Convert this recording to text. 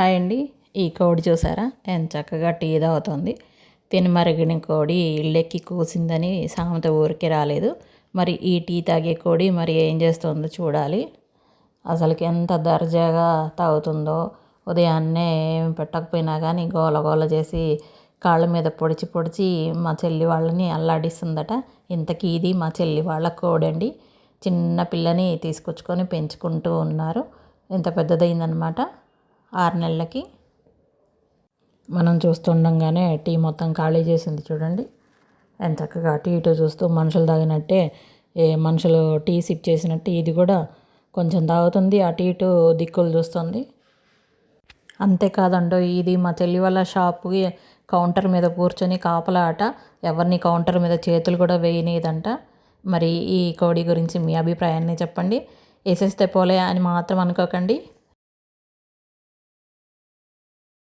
Hi అండి. ఈ కోడి చూసారా? ఎంత చక్కగా టీ తాగుతుంది. తిని మరిగిన కోడి ఇళ్ళెక్కి కూసిందని సామెత ఊరికి రాలేదు. మరి ఈ టీ తాగే కోడి మరి ఏం చేస్తుందో చూడాలి. అసలుకి ఎంత దర్జాగా తాగుతుందో ఉదయాన్నే ఏమి పెట్టకపోయినా కానీ గోల గోల చేసి కాళ్ళ మీద పొడిచి పొడిచి మా చెల్లి వాళ్ళని అల్లాడిస్తుందట. ఇంతకీ ఇది మా చెల్లి వాళ్ళ కోడండి. చిన్న పిల్లని తీసుకొచ్చుకొని పెంచుకుంటూ ఉన్నారు. ఇంత పెద్దదైందనమాట ఆరు నెలలకి. మనం చూస్తుండగానే టీ మొత్తం ఖాళీ చేసింది చూడండి. ఎంత చక్కగా అటు ఇటు చూస్తూ మనుషులు తాగినట్టే ఏ మనుషులు టీ సిప్ చేసినట్టు ఇది కూడా కొంచెం తాగుతుంది అటు ఇటు దిక్కులు చూస్తుంది. అంతేకాదండో ఇది మా చెల్లి వాళ్ళ షాప్కి కౌంటర్ మీద కూర్చొని కాపలాట ఎవరిని కౌంటర్ మీద చేతులు కూడా వేయనీదంట. మరి ఈ కోడి గురించి మీ అభిప్రాయాన్ని చెప్పండి. వేసేస్తే పోలే అని మాత్రం అనుకోకండి.